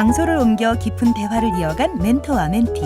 장소를 옮겨 깊은 대화를 이어간 멘토와 멘티.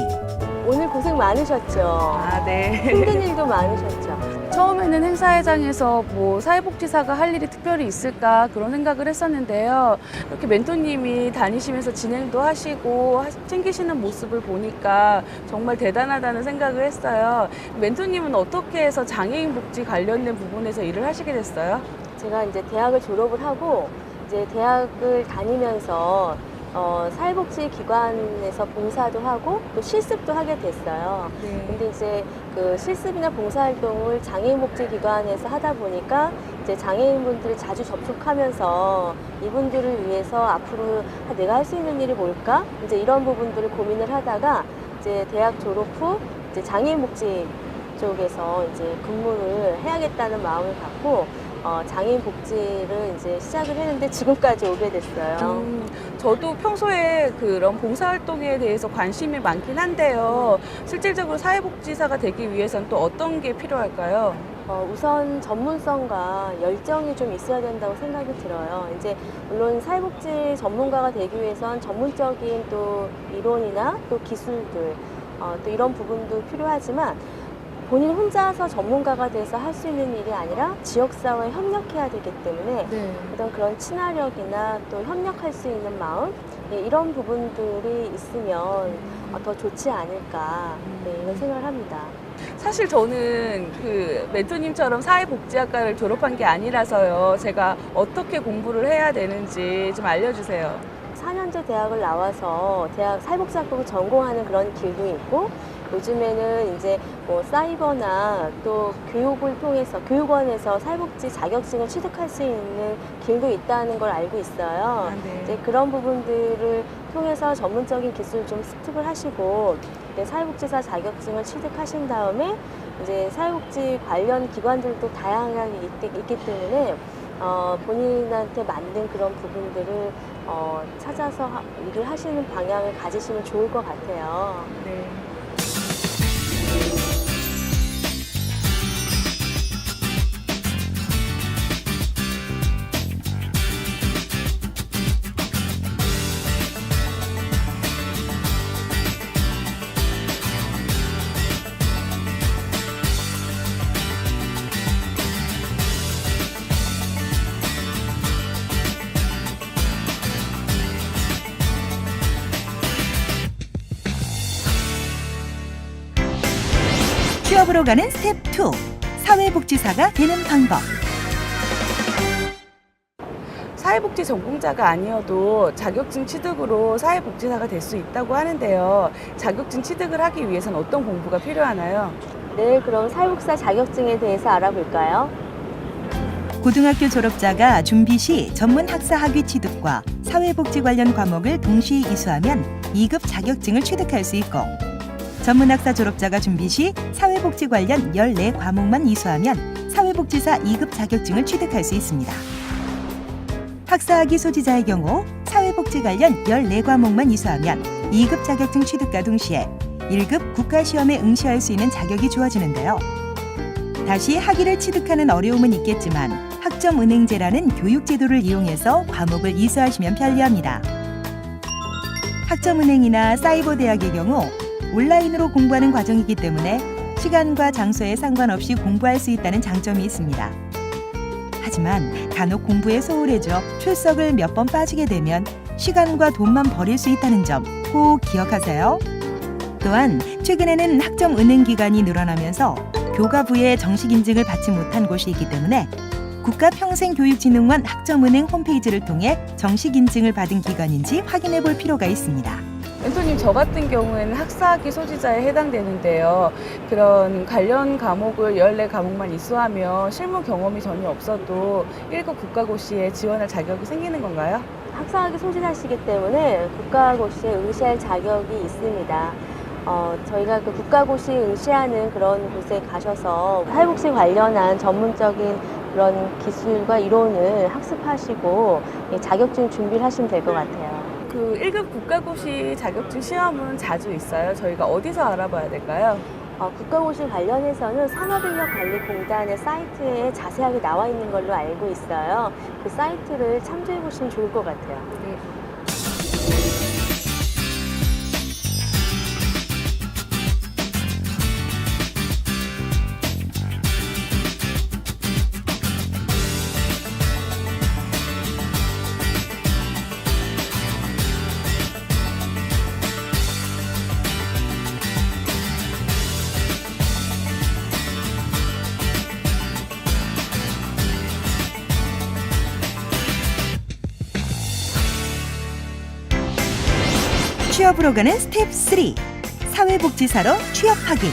오늘 고생 많으셨죠? 아, 네. 힘든 일도 많으셨죠? 처음에는 행사회장에서 뭐 사회복지사가 할 일이 특별히 있을까 그런 생각을 했었는데요. 이렇게 멘토님이 다니시면서 진행도 하시고 하- 챙기시는 모습을 보니까 정말 대단하다는 생각을 했어요. 멘토님은 어떻게 해서 장애인 복지 관련된 부분에서 일을 하시게 됐어요? 제가 이제 대학을 졸업을 하고 이제 대학을 다니면서 어, 사회복지 기관에서 봉사도 하고 또 실습도 하게 됐어요. 네. 근데 이제 그 실습이나 봉사활동을 장애인 복지 기관에서 하다 보니까 이제 장애인분들이 자주 접촉하면서 이분들을 위해서 앞으로 아, 내가 할 수 있는 일이 뭘까? 이제 이런 부분들을 고민을 하다가 이제 대학 졸업 후 이제 장애인 복지 쪽에서 이제 근무를 해야겠다는 마음을 갖고 어, 장애인 복지를 이제 시작을 했는데 지금까지 오게 됐어요. 음, 저도 평소에 그런 봉사활동에 대해서 관심이 많긴 한데요. 실질적으로 사회복지사가 되기 위해서는 또 어떤 게 필요할까요? 어, 우선 전문성과 열정이 좀 있어야 된다고 생각이 들어요. 이제 물론 사회복지 전문가가 되기 위해선 전문적인 또 이론이나 또 기술들 어, 또 이런 부분도 필요하지만 본인 혼자서 전문가가 돼서 할 수 있는 일이 아니라 지역사회에 협력해야 되기 때문에 네. 어떤 그런 친화력이나 또 협력할 수 있는 마음 예, 이런 부분들이 있으면 어, 더 좋지 않을까 네, 이런 생각을 합니다. 사실 저는 그 멘토님처럼 사회복지학과를 졸업한 게 아니라서요. 제가 어떻게 공부를 해야 되는지 좀 알려주세요. 4년제 대학을 나와서 대학 사회복지학부를 전공하는 그런 길도 있고 요즘에는 이제 뭐 사이버나 또 교육을 통해서 교육원에서 사회복지 자격증을 취득할 수 있는 길도 있다는 걸 알고 있어요. 이제 그런 부분들을 통해서 전문적인 기술 좀 습득을 하시고 사회복지사 자격증을 취득하신 다음에 이제 사회복지 관련 기관들도 다양하게 있- 있기 때문에 어, 본인한테 맞는 그런 부분들을 어, 찾아서 하- 일을 하시는 방향을 가지시면 좋을 것 같아요. 네. you. 취업으로 가는 스텝 2. 사회복지사가 되는 방법. 사회복지 전공자가 아니어도 자격증 취득으로 사회복지사가 될 수 있다고 하는데요. 자격증 취득을 하기 위해서는 어떤 공부가 필요하나요? 네, 그럼 사회복지사 자격증에 대해서 알아볼까요? 고등학교 졸업자가 준비 시 전문 학사 학위 취득과 사회복지 관련 과목을 동시에 이수하면 2급 자격증을 취득할 수 있고 전문 학사 졸업자가 준비 시 사회복지 관련 14과목만 이수하면 사회복지사 2급 자격증을 취득할 수 있습니다. 학사 학위 소지자의 경우 사회복지 관련 14과목만 이수하면 2급 자격증 취득과 동시에 1급 국가시험에 응시할 수 있는 자격이 주어지는데요. 다시 학위를 취득하는 어려움은 있겠지만 학점 은행제라는 교육제도를 이용해서 과목을 이수하시면 편리합니다. 학점은행이나 사이버대학의 경우 온라인으로 공부하는 과정이기 때문에 시간과 장소에 상관없이 공부할 수 있다는 장점이 있습니다. 하지만 간혹 공부에 소홀해져 출석을 몇 번 빠지게 되면 시간과 돈만 버릴 수 있다는 점 꼭 기억하세요. 또한 최근에는 학점 은행 기간이 늘어나면서 교가부의 정식 인증을 받지 못한 곳이 있기 때문에 국가평생교육진흥원 학점은행 홈페이지를 통해 정식 인증을 받은 기관인지 확인해 볼 필요가 있습니다. 멘토님 저 같은 경우에는 학사학위 소지자에 해당되는데요. 그런 관련 과목을 14과목만 이수하면 실무 경험이 전혀 없어도 1급 국가고시에 지원할 자격이 생기는 건가요? 학사학위 소지자시기 때문에 국가고시에 응시할 자격이 있습니다. 어, 저희가 그 국가고시 응시하는 그런 곳에 가셔서 사회복지 관련한 전문적인 그런 기술과 이론을 학습하시고 예, 자격증 준비를 하시면 될 것 같아요. 그 1급 국가고시 자격증 시험은 자주 있어요. 저희가 어디서 알아봐야 될까요? 어, 국가고시 관련해서는 산업인력관리공단의 사이트에 자세하게 나와 있는 걸로 알고 있어요. 그 사이트를 참조해 보시면 좋을 것 같아요. 네. 취업으로 가는 스텝 3. 사회복지사로 취업하기.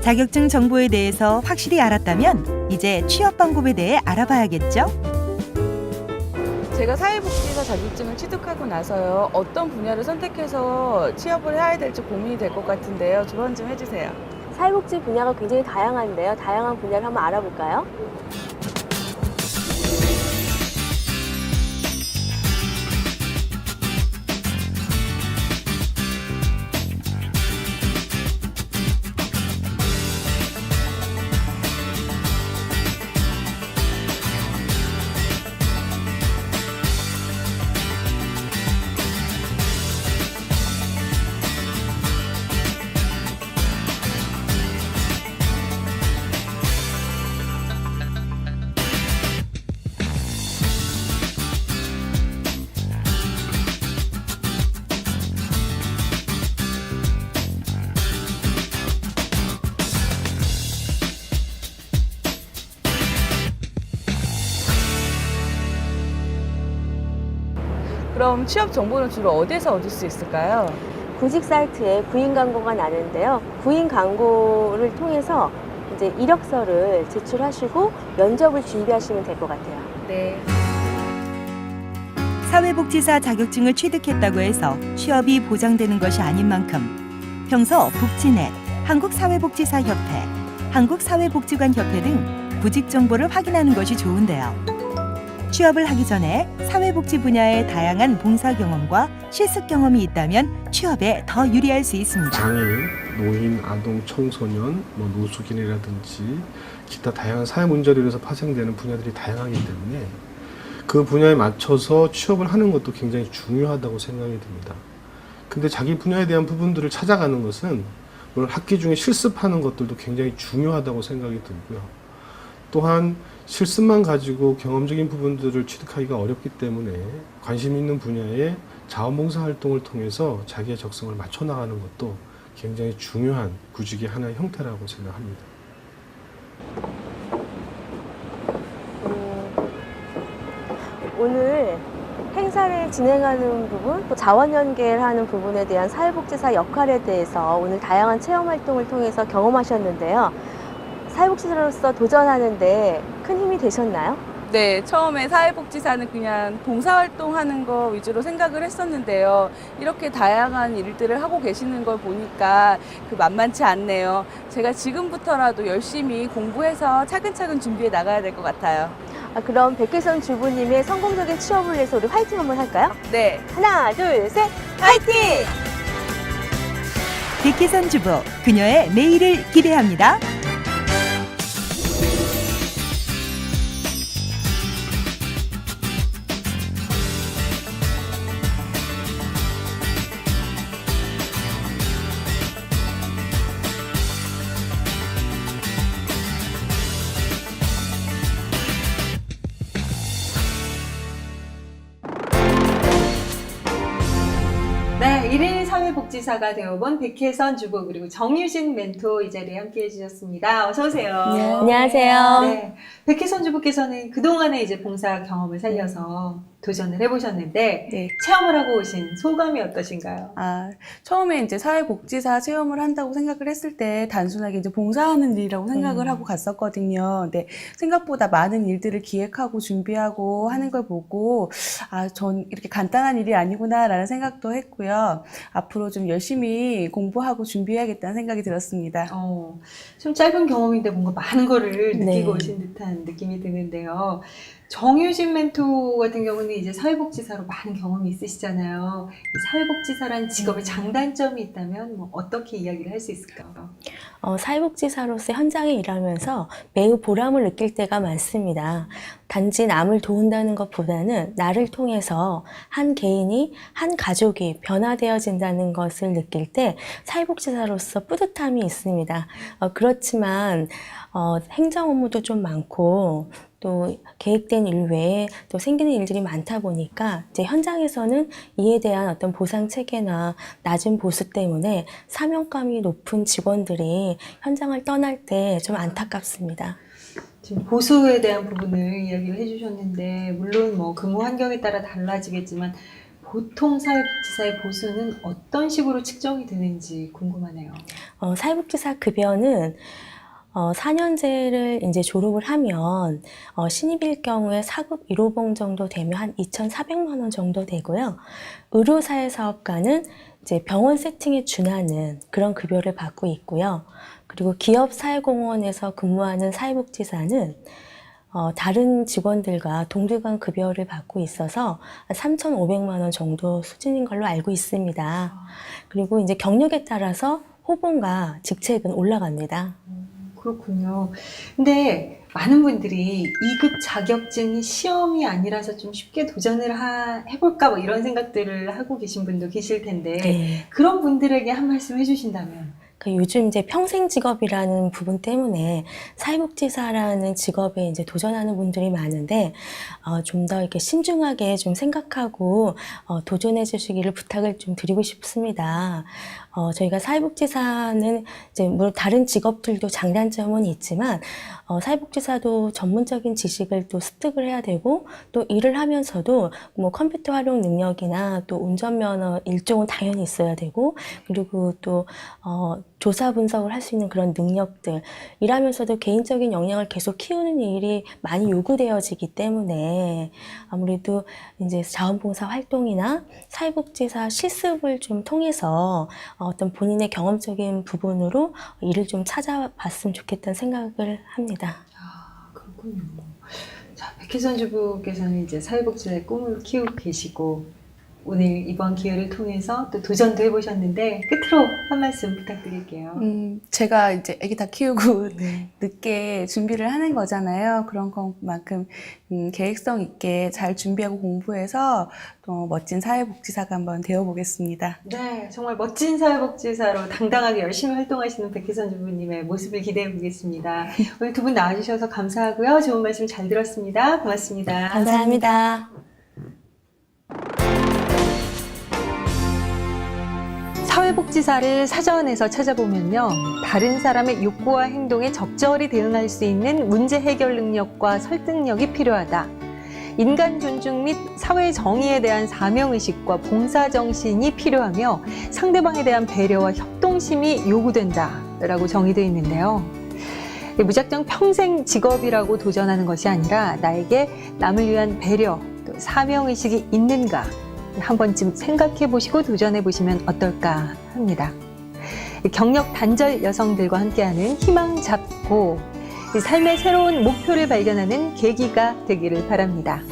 자격증 정보에 대해서 확실히 알았다면 이제 취업 방법에 대해 알아봐야겠죠? 제가 사회복지사 자격증을 취득하고 나서요. 어떤 분야를 선택해서 취업을 해야 될지 고민이 될 것 같은데요. 조언 좀 해주세요. 사회복지 분야가 굉장히 다양한데요. 다양한 분야를 한번 알아볼까요? 그럼 취업 정보는 주로 어디에서 얻을 수 있을까요? 구직 사이트에 구인 광고가 나는데요. 구인 광고를 통해서 이제 이력서를 제출하시고 면접을 준비하시면 될 것 같아요. 네. 사회복지사 자격증을 취득했다고 해서 취업이 보장되는 것이 아닌 만큼 평소 복지넷, 한국사회복지사협회, 한국사회복지관협회 등 구직 정보를 확인하는 것이 좋은데요. 취업을 하기 전에 사회복지 분야의 다양한 봉사 경험과 실습 경험이 있다면 취업에 더 유리할 수 있습니다. 장애인, 노인, 아동, 청소년, 뭐 노숙인이라든지 기타 다양한 사회 문제로 인해서 파생되는 분야들이 다양하기 때문에 그 분야에 맞춰서 취업을 하는 것도 굉장히 중요하다고 생각이 듭니다. 근데 자기 분야에 대한 부분들을 찾아가는 것은 물론 학기 중에 실습하는 것들도 굉장히 중요하다고 생각이 들고요. 또한 실습만 가지고 경험적인 부분들을 취득하기가 어렵기 때문에 관심 있는 분야의 자원봉사 활동을 통해서 자기의 적성을 맞춰 나가는 것도 굉장히 중요한 구직의 하나의 형태라고 생각합니다. 음, 오늘 행사를 진행하는 부분, 또 자원 연계하는 부분에 대한 사회복지사 역할에 대해서 오늘 다양한 체험 활동을 통해서 경험하셨는데요. 사회복지사로서 도전하는데 큰 힘이 되셨나요? 네, 처음에 사회복지사는 그냥 봉사활동 하는 거 위주로 생각을 했었는데요. 이렇게 다양한 일들을 하고 계시는 걸 보니까 그 만만치 않네요. 제가 지금부터라도 열심히 공부해서 차근차근 준비해 나가야 될 것 같아요. 아, 그럼 백혜선 주부님의 성공적인 취업을 위해서 우리 화이팅 한번 할까요? 네, 하나, 둘, 셋, 화이팅! 백희선 주부, 그녀의 내일을 기대합니다. 네, 일일 사회복지사가 되어본 백혜선 주부 그리고 정유진 멘토 이 자리에 함께 해주셨습니다. 어서 오세요. 네. 안녕하세요. 네, 백혜선 주부께서는 그동안의 이제 봉사 경험을 살려서 도전을 해보셨는데 네. 체험을 하고 오신 소감이 어떠신가요? 아, 처음에 이제 사회복지사 체험을 한다고 생각을 했을 때 단순하게 이제 봉사하는 일이라고 생각을 음. 하고 갔었거든요. 근데 생각보다 많은 일들을 기획하고 준비하고 하는 걸 보고 아, 전 이렇게 간단한 일이 아니구나라는 생각도 했고요. 앞으로 좀 열심히 공부하고 준비해야겠다는 생각이 들었습니다. 어, 좀 짧은 경험인데 뭔가 많은 거를 느끼고 네. 오신 듯한 느낌이 드는데요. 정유진 멘토 같은 경우는 이제 사회복지사로 많은 경험이 있으시잖아요. 이 사회복지사란 직업의 장단점이 있다면 뭐 어떻게 이야기를 할 수 있을까요? 어, 사회복지사로서 현장에 일하면서 매우 보람을 느낄 때가 많습니다. 단지 남을 도운다는 것보다는 나를 통해서 한 개인이, 한 가족이 변화되어진다는 것을 느낄 때 사회복지사로서 뿌듯함이 있습니다. 어, 그렇지만 어, 행정 업무도 좀 많고 또 계획된 일 외에 또 생기는 일들이 많다 보니까 이제 현장에서는 이에 대한 어떤 보상 체계나 낮은 보수 때문에 사명감이 높은 직원들이 현장을 떠날 때 좀 안타깝습니다. 지금 보수에 대한 부분을 이야기를 해주셨는데 물론 뭐 근무 환경에 따라 달라지겠지만 보통 사회복지사의 보수는 어떤 식으로 측정이 되는지 궁금하네요. 어, 사회복지사 급여는 어, 4년제를 이제 졸업을 하면 어, 신입일 경우에 4급 1호봉 정도 되면 한 2,400만 원 정도 되고요. 의료사회 사업가는 이제 병원 세팅에 준하는 그런 급여를 받고 있고요. 그리고 기업 사회공헌에서 근무하는 사회복지사는 어, 다른 직원들과 동등한 급여를 받고 있어서 한 3,500만 원 정도 수준인 걸로 알고 있습니다. 그리고 이제 경력에 따라서 호봉과 직책은 올라갑니다. 그렇군요. 근데 많은 분들이 2급 자격증이 시험이 아니라서 좀 쉽게 도전을 하- 해볼까 뭐 이런 생각들을 하고 계신 분도 계실 텐데 네. 그런 분들에게 한 말씀 해주신다면 그 요즘 이제 평생 직업이라는 부분 때문에 사회복지사라는 직업에 이제 도전하는 분들이 많은데 어, 좀 더 이렇게 신중하게 좀 생각하고 어, 도전해 주시기를 부탁을 좀 드리고 싶습니다. 어, 저희가 사회복지사는 이제 물론 다른 직업들도 장단점은 있지만 어, 사회복지사도 전문적인 지식을 또 습득을 해야 되고 또 일을 하면서도 뭐 컴퓨터 활용 능력이나 또 운전면허 일종은 당연히 있어야 되고 그리고 또 어, 조사 분석을 할 수 있는 그런 능력들 일하면서도 개인적인 역량을 계속 키우는 일이 많이 요구되어지기 때문에 아무래도 이제 자원봉사 활동이나 사회복지사 실습을 좀 통해서 어떤 본인의 경험적인 부분으로 일을 좀 찾아봤으면 좋겠다는 생각을 합니다. 아, 그렇군요. 자, 백혜선 주부께서는 이제 사회복지사의 꿈을 키우고 계시고 오늘 이번 기회를 통해서 또 도전도 해보셨는데 끝으로 한 말씀 부탁드릴게요. 음, 제가 이제 아기 다 키우고 네. 늦게 준비를 하는 거잖아요. 그런 것만큼 음, 계획성 있게 잘 준비하고 공부해서 또 멋진 사회복지사가 한번 되어보겠습니다. 네, 정말 멋진 사회복지사로 당당하게 열심히 활동하시는 백혜선 주부님의 모습을 기대해 보겠습니다. 오늘 두 분 나와주셔서 감사하고요. 좋은 말씀 잘 들었습니다. 고맙습니다. 감사합니다. 사회복지사를 사전에서 찾아보면요. 다른 사람의 욕구와 행동에 적절히 대응할 수 있는 문제 해결 능력과 설득력이 필요하다. 인간 존중 및 사회 정의에 대한 사명의식과 봉사정신이 필요하며 상대방에 대한 배려와 협동심이 요구된다. 라고 정의되어 있는데요. 무작정 평생 직업이라고 도전하는 것이 아니라 나에게 남을 위한 배려, 또 사명의식이 있는가 한 번쯤 생각해 보시고 도전해 보시면 어떨까 합니다. 경력 단절 여성들과 함께하는 희망 잡고 삶의 새로운 목표를 발견하는 계기가 되기를 바랍니다.